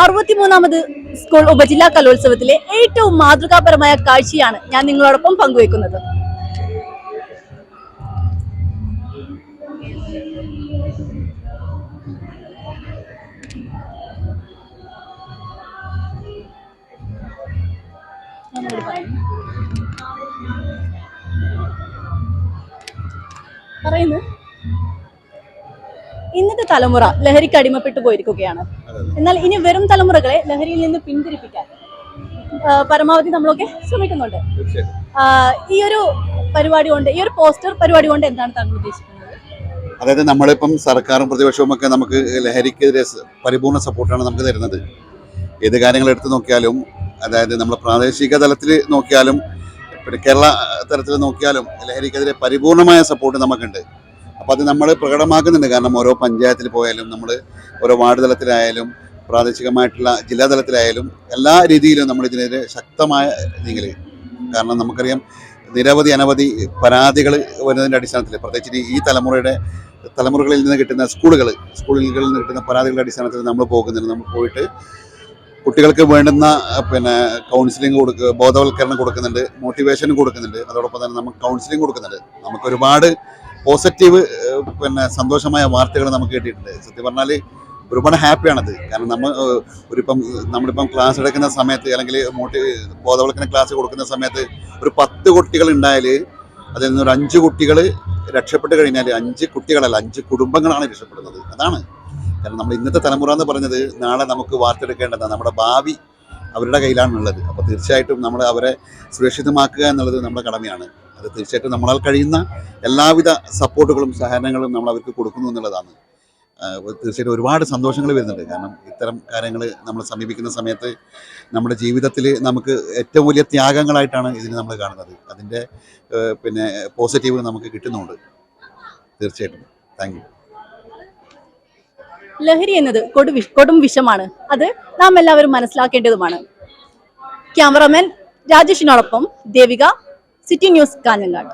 അറുപത്തിമൂന്നാമത് school ഉപജില്ലാ കലോത്സവത്തിലെ ഏറ്റവും മാതൃകാപരമായ കാഴ്ചയാണ് ഞാൻ നിങ്ങളോടൊപ്പം പങ്കുവെക്കുന്നത് പറയുന്നു. ഇന്നത്തെ തലമുറ ലഹരിക്ക് അടിമപ്പെട്ടു പോയിരിക്കുകയാണ്. എന്നാൽ ഇനി വരും തലമുറകളെ ലഹരിയിൽ നിന്ന് പിന്തിരിപ്പിക്കാൻ പരമാവധി നമ്മളൊക്കെ ശ്രമിക്കുന്നുണ്ട്. ഈ ഒരു പരിപാടി കൊണ്ട് ഈ ഒരു പോസ്റ്റർ പരിപാടി കൊണ്ട് എന്താണ് താങ്കൾ ഉദ്ദേശിക്കുന്നത്? അതായത് നമ്മളിപ്പം സർക്കാരും പ്രതിപക്ഷവും ഒക്കെ നമുക്ക് ലഹരിക്കെതിരെ പരിപൂർണ സപ്പോർട്ടാണ് നമുക്ക് തരുന്നത്. ഏത് കാര്യങ്ങൾ എടുത്തു നോക്കിയാലും അതായത് നമ്മൾ പ്രാദേശിക തലത്തിൽ നോക്കിയാലും പിന്നെ കേരള തലത്തിൽ നോക്കിയാലും ലഹരിക്കെതിരെ പരിപൂർണമായ സപ്പോർട്ട് നമുക്കുണ്ട്. അപ്പോൾ അത് നമ്മൾ പ്രകടമാക്കുന്നുണ്ട്. കാരണം ഓരോ പഞ്ചായത്തിൽ പോയാലും നമ്മൾ ഓരോ വാർഡ് തലത്തിലായാലും പ്രാദേശികമായിട്ടുള്ള ജില്ലാ തലത്തിലായാലും എല്ലാ രീതിയിലും നമ്മൾ ഇതിനെതിരെ ശക്തമായ നീങ്ങൽ കാരണം നമുക്കറിയാം നിരവധി അനവധി പരാതികൾ വരുന്നതിന്റെ അടിസ്ഥാനത്തിൽ പ്രത്യേകിച്ച് ഈ തലമുറയുടെ തലമുറകളിൽ നിന്ന് കിട്ടുന്ന സ്കൂളുകൾ സ്കൂളുകളിൽ നിന്ന് കിട്ടുന്ന പരാതികളുടെ അടിസ്ഥാനത്തിൽ നമ്മൾ പോകുന്നുണ്ട്. നമ്മൾ പോയിട്ട് കുട്ടികൾക്ക് വേണ്ടുന്ന പിന്നെ കൗൺസിലിംഗ് കൊടുക്കുക ബോധവൽക്കരണം കൊടുക്കുന്നുണ്ട് മോട്ടിവേഷൻ കൊടുക്കുന്നുണ്ട്. അതോടൊപ്പം തന്നെ നമുക്ക് കൗൺസിലിംഗ് കൊടുക്കുന്നുണ്ട്. നമുക്ക് ഒരുപാട് പോസിറ്റീവ് പിന്നെ സന്തോഷമായ വാർത്തകൾ നമുക്ക് കിട്ടിയിട്ടുണ്ട്. സത്യം പറഞ്ഞാൽ ഒരുപാട് ഹാപ്പിയാണത്. കാരണം നമ്മൾ ഒരിപ്പം നമ്മളിപ്പം ക്ലാസ് എടുക്കുന്ന സമയത്ത് അല്ലെങ്കിൽ മോട്ടി ബോധവൽക്കരണ ക്ലാസ് കൊടുക്കുന്ന സമയത്ത് ഒരു പത്ത് കുട്ടികൾ ഉണ്ടായാൽ അതിൽ നിന്ന് ഒരു അഞ്ച് കുട്ടികൾ രക്ഷപ്പെട്ട് കഴിഞ്ഞാൽ അഞ്ച് കുട്ടികളല്ല അഞ്ച് കുടുംബങ്ങളാണ് രക്ഷപ്പെടുന്നത്. അതാണ്. കാരണം നമ്മൾ ഇന്നത്തെ തലമുറ എന്ന് പറഞ്ഞത് നാളെ നമുക്ക് വാർത്തെടുക്കേണ്ടതാണ് നമ്മുടെ ഭാവി അവരുടെ കയ്യിലാണുള്ളത്. അപ്പോൾ തീർച്ചയായിട്ടും നമ്മൾ അവരെ സുരക്ഷിതമാക്കുക എന്നുള്ളത് നമ്മുടെ കടമയാണ്. അത് തീർച്ചയായിട്ടും നമ്മളാൽ കഴിയുന്ന എല്ലാവിധ സപ്പോർട്ടുകളും സഹകരണങ്ങളും നമ്മൾ അവർക്ക് കൊടുക്കുന്നു എന്നുള്ളതാണ്. തീർച്ചയായിട്ടും ഒരുപാട് സന്തോഷങ്ങൾ വരുന്നുണ്ട്. കാരണം ഇത്തരം കാര്യങ്ങൾ നമ്മൾ സമീപിക്കുന്ന സമയത്ത് നമ്മുടെ ജീവിതത്തിൽ നമുക്ക് ഏറ്റവും വലിയ ത്യാഗങ്ങളായിട്ടാണ് ഇതിനെ നമ്മൾ കാണുന്നത്. അതിന്റെ പിന്നെ പോസിറ്റീവ് നമുക്ക് കിട്ടുന്നുണ്ട്. തീർച്ചയായിട്ടും. Thank you. ലഹരി എന്നത് കൊടു കൊടും വിഷമാണ്. അത് നാം എല്ലാവരും മനസ്സിലാക്കേണ്ടതുമാണ്. ക്യാമറമാൻ രാജേഷിനോടൊപ്പം ദേവിക സിറ്റി ന്യൂസ് കാഞ്ഞങ്ങാട്